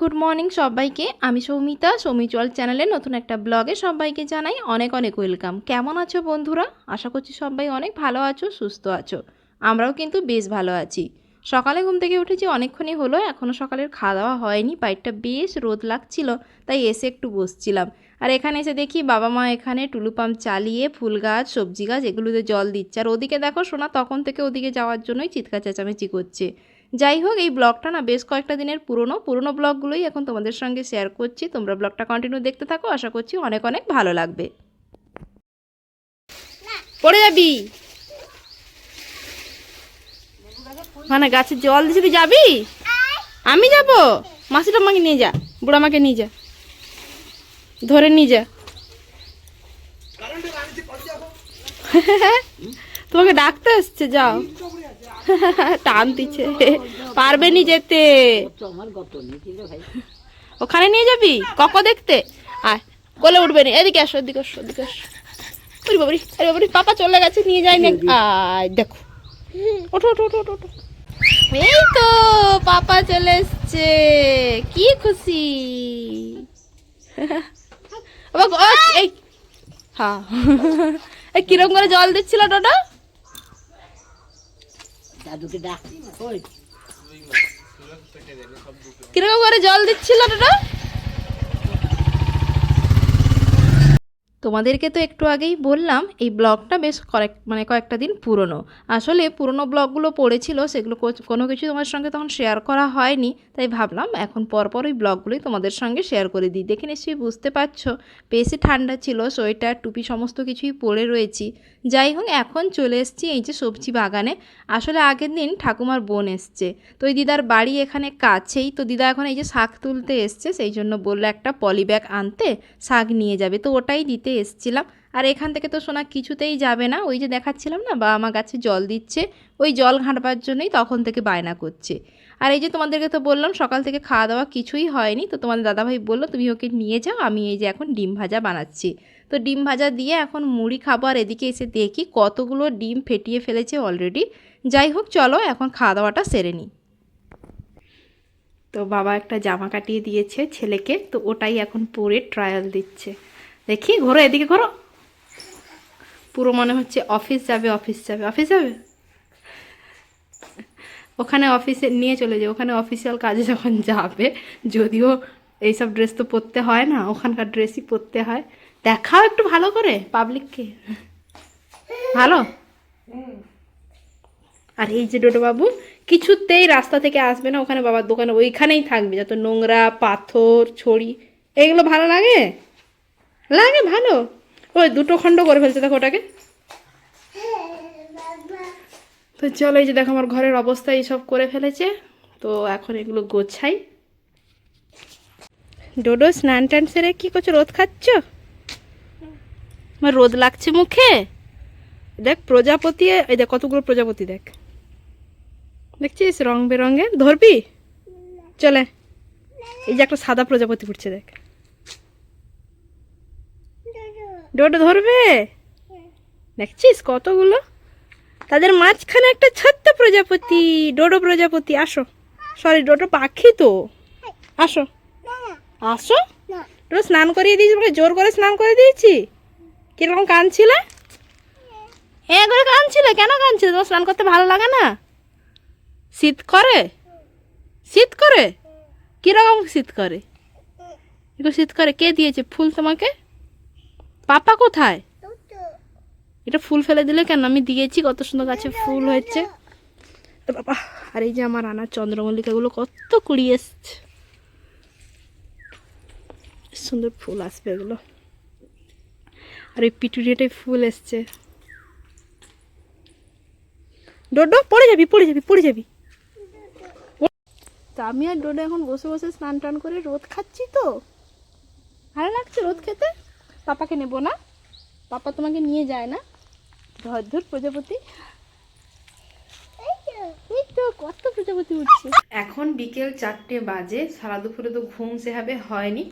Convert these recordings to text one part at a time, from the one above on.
Good morning সবাইকে। আমি সৌমিতা সৌমিচল চ্যানেলে নতুন একটা ব্লগে সবাইকে জানাই অনেক অনেক ওয়েলকাম। কেমন আছো বন্ধুরা? আশা করছি সবাই অনেক ভালো আছো, সুস্থ আছো। আমরাও কিন্তু বেশ ভালো আছি। সকালে ঘুম থেকে উঠেছি অনেকক্ষণই হলো এখনও সকালের খাওয়া দাওয়া হয়নি বাইরটা বেশ রোদ লাগছিল, তাই এসে একটু বসছিলাম। আর এখানে এসে দেখি বাবা মা এখানে টুলু পাম্প চালিয়ে ফুল গাছ, সবজি গাছ, এগুলোতে জল দিচ্ছে। আর ওদিকে দেখো সোনা তখন থেকে ওদিকে যাওয়ার জন্যই চিৎকার চেঁচামেচি করছে। যাই হোক এই ব্লগটা না বেশ কয়েকটা দিনের পুরনো। পুরনো ব্লগগুলোই এখন তোমাদের সঙ্গে শেয়ার করছি। তোমরা ব্লগটা কন্টিনিউ দেখতে থাকো। আশা করছি অনেক অনেক ভালো লাগবে। পড়ে যাবি? মানে গাছে জল দিছি তুই যাবি? আমি যাব? মাসিটা আমাকে নিয়ে যা। বুড়া মাকে নিয়ে যা। ধরে নিয়ে যা। তোমাকে ডাকতে আসছে, যাও। টান দিচ্ছে পারবে নি যেতে। ওখানে নিয়ে যাবি? কক দেখতে? আয়, কোলে উঠবে না। এদিকে আসো এদিকে আসো এদিকে আসো। ওরে বাবরি, আরে বাবরি, পাপা চলে গেছে, নিয়ে যাই না আয়, দেখো। ওঠো ওঠো ওঠো ওঠো। এই তো, পাপা চলে এসছে। কি খুশি। হ্যাঁ। কিরম করে জল দিচ্ছিল ডোডো? দাদুকে ডাক কীরকম করে জল দিচ্ছিল দাদা? তোমাদেরকে তো একটু আগেই বললাম, এই ব্লগটা বেশ কয়েক মানে কয়েকটা দিন পুরনো। আসলে পুরনো ব্লগগুলো পড়েছিল, সেগুলো কোনো কিছু তোমার সঙ্গে তখন শেয়ার করা হয়নি, তাই ভাবলাম এখন পরপর ওই ব্লগগুলোই তোমাদের সঙ্গে শেয়ার করে দিই। দেখে নিশ্চয়ই বুঝতে পারছ, বেশি ঠান্ডা ছিল, সোয়েটার, টুপি সমস্ত কিছুই পরে রয়েছি। যাই হোক, এখন চলে এসেছি এই যে সবজি বাগানে। আসলে আগের দিন ঠাকুমার বোন এসছে। তো ওই দিদার বাড়ি এখানে কাছেই, তো দিদা এখন এই যে শাক তুলতে এসছে, সেই জন্য বলল একটা পলি ব্যাগ আনতে, শাক নিয়ে যাবে। তো ওটাই দিতে এসছিলাম। আর এখান থেকে তো সোনা কিছুতেই যাবে না। ওই যে দেখাচ্ছিলাম না, বাবা মা গাছে জল দিচ্ছে। ওই জল ঘাঁটবার জন্যই তখন থেকে বায়না করছে। আর এই যে তোমাদেরকে তো বললাম, সকাল থেকে খাওয়া দাওয়া কিছুই হয়নি। তো তোমাদের দাদাভাই বলল, তুমি ওকে নিয়ে যাও, আমি এই যে এখন ডিম ভাজা বানাচ্ছি। তো ডিম ভাজা দিয়ে এখন মুড়ি খাব, আর এদিকে এসে দেখি কতগুলো ডিম ফেটিয়ে ফেলেছে অলরেডি যাই হোক, চলো এখন খাওয়া দাওয়াটা সেরে নিই। তো বাবা একটা জামা কাটিয়ে দিয়েছে ছেলেকে, তো ওটাই এখন পরে ট্রায়াল দিচ্ছে। দেখি, ঘোরো, এদিকে ঘোরো। পুরো মনে হচ্ছে অফিস যাবে অফিস যাবে অফিস যাবে? ওখানে অফিসে, নিয়ে চলে যাবে ওখানে অফিসিয়াল কাজে যখন যাবে, যদিও এইসব ড্রেস তো পরতে হয় না, ওখানকার ড্রেসই পরতে হয়। দেখাও একটু ভালো করে পাবলিককে। ভালো? আর এই যে ডোডো বাবু কিছুতেই রাস্তা থেকে আসবে না, ওখানে বাবার দোকানে, ওইখানেই থাকবে, যত নোংরা, পাথর, ছড়ি, এগুলো ভালো লাগে? লাগে, ভালো। ওই দুটো খণ্ড করে ফেলছে, দেখো ওটাকে। তো চলো, এই যে দেখো আমার ঘরের অবস্থা এইসব করে ফেলেছে। তো এখন এগুলো গোছাই। ডোডো, স্নান টান সেরে কি করছ? রোদ খাচ্ছ? আমার রোদ লাগছে মুখে। দেখ, প্রজাপতি, এই দেখ, কতগুলো প্রজাপতি দেখ। দেখছিস? রং বেরঙের। ধরবি? চলে। এই যে একটা সাদা প্রজাপতি উঠছে দেখ। ডোডো ধরবে? দেখছিস কতগুলো? তাদের মাঝখানে একটা ছোট্ট প্রজাপতি, ডোডো প্রজাপতি, আসো। সরি ডোডো পাখি তো। আসো। আসো? ডোডো স্নান করিয়ে দিয়েছি তোমাকে জোর করে স্নান করে দিয়েছি? কীরকম কাঁদছিলে? হ্যাঁ করে কাঁদছিলে। কেন কাঁদছিলে? তোমার স্নান করতে ভালো লাগে না? শীত করে? শীত করে? কীরকম শীত করে? এগুলো শীত করে কে দিয়েছে? ফুল তোমাকে? পাপা কোথায়? এটা ফুল ফেলে দিলে কেন? আমি দিয়েছি কত সুন্দর গাছে ফুল হয়েছে। বাবা আর এই যে আমার আনা চন্দ্রমল্লিকাগুলো কত কুড়ি এসছে। সুন্দর ফুল আসবে এগুলো। আর এই পিটুরিয়াটায় ফুল এসছে। ডোডো পড়ে যাবি পড়ে যাবি পড়ে যাবি। তা আমি আর ডোডো এখন বসে বসে স্নান টান করে রোদ খাচ্ছি তো। ভালো লাগছে রোদ খেতে? পাপাকে নেব না। পাপা তোমাকে নিয়ে যায় না। ধর ধর প্রজাপতি। কত প্রজাপতি উঠছে। এখন বিকেল চারটে বাজে, সারা দুপুরে তো ঘুম সেভাবে হয়নি।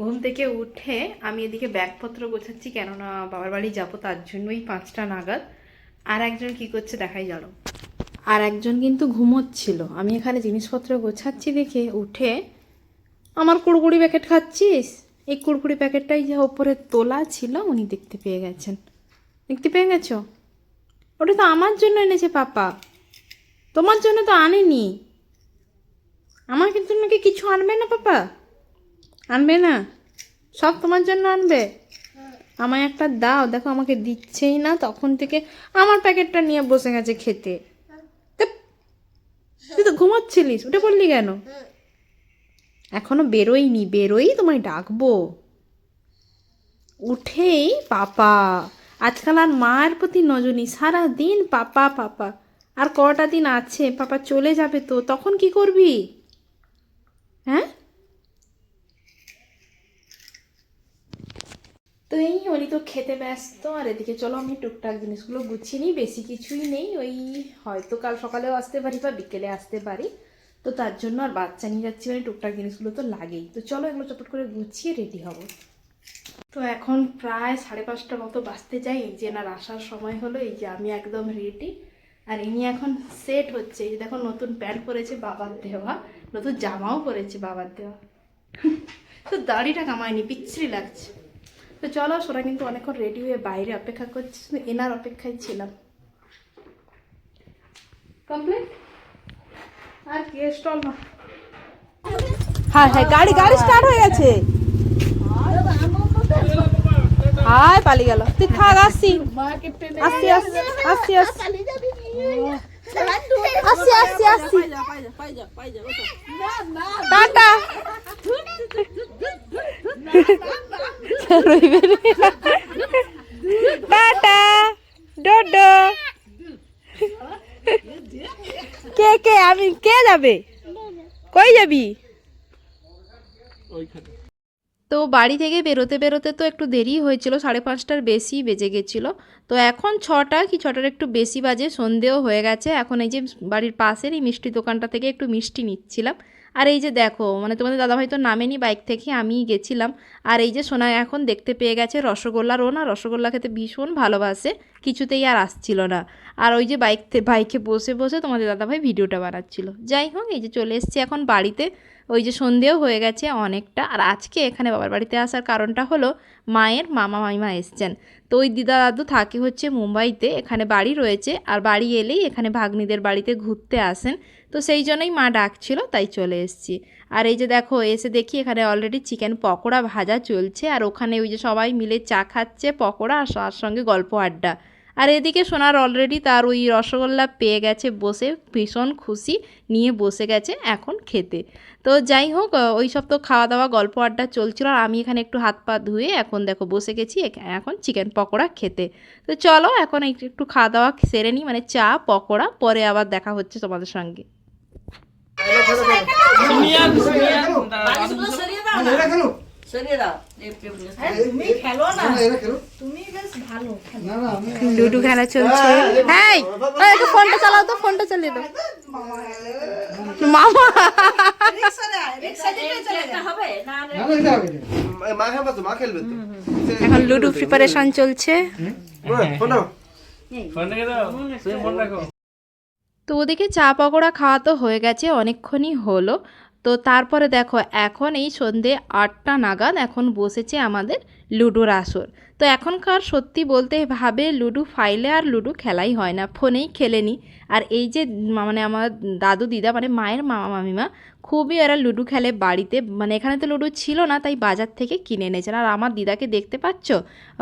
ঘুম থেকে উঠে আমি এদিকে ব্যাগপত্র গোছাচ্ছি, কেননা বাবার বাড়ি যাব, তার জন্যই পাঁচটা নাগাদ। আর একজন কি করছে দেখাই জানো আর একজন কিন্তু ঘুমোচ্ছিল। আমি এখানে জিনিসপত্র গোছাচ্ছি দেখে উঠে, আমার কুড়কুড়ি প্যাকেট খাচ্ছিস? এই কুড়কুড়ি প্যাকেটটাই যে ওপরে তোলা ছিল, উনি দেখতে পেয়ে গেছেন। দেখতে পেয়ে গেছো? ওটা তো আমার জন্য এনেছে পাপা। তোমার জন্য তো আনেনি। আমার কিন্তু নাকি কিছু আনবে না পাপা? আনবে না? সব তোমার জন্য আনবে? আমায় একটা দাও, দেখো আমাকে দিচ্ছেই না, তখন থেকে আমার প্যাকেটটা নিয়ে বসে গেছে খেতে। তুই তো ঘুমাচ্ছিলিস, উঠে পড়লি কেন? এখনও বেরোইনি বেরোই তোমায় ডাকবো। উঠেই পাপা, আজকাল আর মায়ের প্রতি নজরই সারা দিন পাপা পাপা। আর কটা দিন আছে, পাপা চলে যাবে তো, তখন কি করবি? হ্যাঁ? তো এই উনি তো খেতে ব্যস্ত, আর এদিকে চলো আমি টুকটাক জিনিসগুলো গুছিয়ে নিই, বেশি কিছুই নেই, ওই হয়তো কাল সকালেও আসতে পারি বা বিকেলে আসতে পারি। তো তার জন্য আর বাচ্চা নিয়ে যাচ্ছি মানে টুকটাক জিনিসগুলো তো লাগেই। তো চলো এগুলো চটপট করে গুছিয়ে রেডি হব। তো এখন প্রায় সাড়ে পাঁচটা মতো বাঁচতে যাই যে এনার আসার সময় হলো, এই যে আমি একদম রেডি আর ইনি এখন সেট হচ্ছে। এই যে দেখো নতুন প্যান্ট পরেছে বাবার দেওয়া, নতুন জামাও পরেছে বাবার দেওয়া। তো দাড়িটা কামায়নি, বিচ্ছিরি লাগছে। তো চলো সোরা কিন্তু অনেকক্ষণ রেডি হয়ে বাইরে অপেক্ষা করছে এনার অপেক্ষায় ছিলাম। কমপ্লিট না হ্যাঁ হ্যাঁ গাড়ি গাড়ি স্টার্ট হয়ে গেছে। হায়, পালিয়ে গেল। তুই থাক আসছি আসছি আসছি। আসছি আসছি আসছি। টাটা। টাটা। ডোডো। কে কে? আমি কে যাবে? কই যাবি? তো বাড়ি থেকে বেরোতে বেরোতে তো একটু দেরি হয়েছিল সাড়ে পাঁচটার বেশি বেজে গেছিল। তো এখন ছটা কি ছটার একটু বেশি বাজে সন্ধেও হয়ে গেছে। এখন এই যে বাড়ির পাশের এই মিষ্টি দোকানটা থেকে একটু মিষ্টি নিচ্ছিলাম। আর এই যে দেখো মানে তোমাদের দাদাভাই তো নামেনি বাইক থেকে, আমিই গেছিলাম। আর এই যে সোনা এখন দেখতে পেয়ে গেছে রসগোল্লার ও না রসগোল্লা খেতে ভীষণ ভালোবাসে, কিছুতেই আর আসছিল না। আর ওই যে বাইক বাইকে বসে বসে তোমাদের দাদাভাই ভিডিওটা বানাচ্ছিল। যাই হোক, এই যে চলে এসেছি এখন বাড়িতে। ওই যে সন্ধেও হয়ে গেছে অনেকটা। আর আজকে এখানে বাবার বাড়িতে আসার কারণটা হলো, মায়ের মামা মামিমা এসছেন। তো ওই দিদা দাদু থাকে হচ্ছে মুম্বাইতে, এখানে বাড়ি রয়েছে। আর বাড়ি এলেই এখানে ভাগ্নিদের বাড়িতে ঘুরতে আসেন। তো সেই জন্যই মা ডাকছিল, তাই চলে এসছি। আর এই যে দেখো, এসে দেখি এখানে অলরেডি চিকেন পকোড়া ভাজা চলছে। আর ওখানে ওই যে সবাই মিলে চা খাচ্ছে, পকোড়া আর সঙ্গে গল্প আড্ডা। আর এদিকে সোনার অলরেডি তার ওই রসগোল্লা পেয়ে গেছে বসে ভীষণ খুশি নিয়ে বসে গেছে এখন খেতে তো যাই হোক ওই সব তো খাওয়া দাওয়া গল্প আড্ডা চলছিল আর আমি এখানে একটু হাত পা ধুয়ে এখন দেখো বসে গেছি এখন চিকেন পকোড়া খেতে তো চলো এখন একটু খাওয়া দাওয়া সেরে নিই মানে চা পকোড়া পরে আবার দেখা হচ্ছে তোমাদের সঙ্গে খেলো না লুডু খেলা চলছে। হ্যাঁ একটু ফোনটা চালাও তো ফোনটা চালিয়ে দাও। মামা। হবে না না না এটা হবে না। মা খাবে তো মা খেলবে তো। এখন লুডু প্রিপারেশন চলছে। তো ওদিকে চা পকোড়া খাওয়া তো হয়ে গেছে অনেকক্ষণই হলো। তো তারপরে দেখো, এখন এই সন্ধে আটটা নাগাদ এখন বসেছে আমাদের লুডোর আসর। তো এখনকার সত্যি বলতে ভাবে লুডো ফাইলে আর লুডো খেলাই হয় না, ফোনেই খেলে নিই আর এই যে মানে আমার দাদু, দিদা মানে মায়ের মামা, মামিমা খুবই এরা লুডো খেলে বাড়িতে মানে এখানে তো লুডো ছিল না তাই বাজার থেকে কিনে এনেছেন। আর আমার দিদাকে দেখতে পাচ্ছ?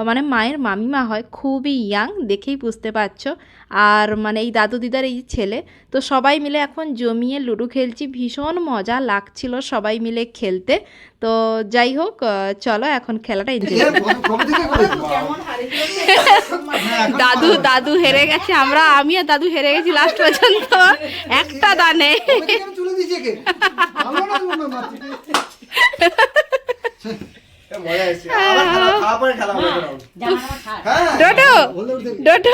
মানে মায়ের মামিমা হয় খুবই ইয়াং দেখেই বুঝতে পারছ। আর মানে এই দাদু দিদার এই ছেলে তো সবাই মিলে এখন জমিয়ে লুডো খেলছি ভীষণ মজা লাগছিল সবাই মিলে খেলতে। তো যাই হোক চলো এখন খেলাটা এনজয় করেছে? দাদু দাদু হেরে গেছে আমরা আমি আর দাদু হেরে গেছি লাস্ট পর্যন্ত। একটা দানে। কবে থেকে আমি তুলে দিয়েছি একে? ভালো না, না, মারতে। মজা এসছে। আবার খেলা খাওয়া পরে খেলা হবে একটা round। হ্যাঁ উঠে ডোটো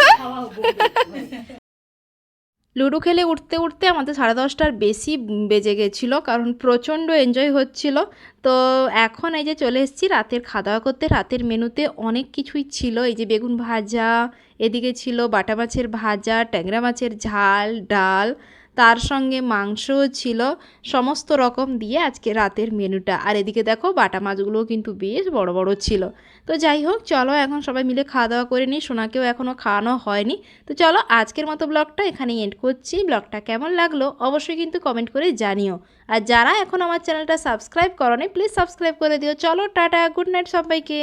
লুডো খেলে উঠতে উঠতে আমাদের সাড়ে দশটার বেশি বেজে গেছিল কারণ প্রচণ্ড এনজয় হচ্ছিল। তো এখন এই যে চলে এসেছি রাতের খাওয়া দাওয়া করতে। রাতের মেনুতে অনেক কিছুই ছিল। এই যে বেগুন ভাজা এদিকে ছিল বাটা মাছের ভাজা ট্যাংরা মাছের ঝাল ডাল। তার সঙ্গে মাংসও ছিল। সমস্ত রকম দিয়ে আজকে রাতের মেনুটা। আর এদিকে দেখো বাটা মাছগুলোও কিন্তু বেশ বড় বড় ছিল। তো যাই হোক, চলো এখন সবাই মিলে খাওয়া দাওয়া করে নিই। সোনাকেও এখনও খাওয়ানো হয়নি। তো চলো আজকের মতো ব্লগটা এখানেই এন্ড করছি। ব্লগটা কেমন লাগল অবশ্যই কিন্তু কমেন্ট করে জানিও। আর যারা এখন আমার চ্যানেলটা সাবস্ক্রাইব করনি প্লিজ সাবস্ক্রাইব করে দিও। চলো টাটা গুড নাইট সবাইকে।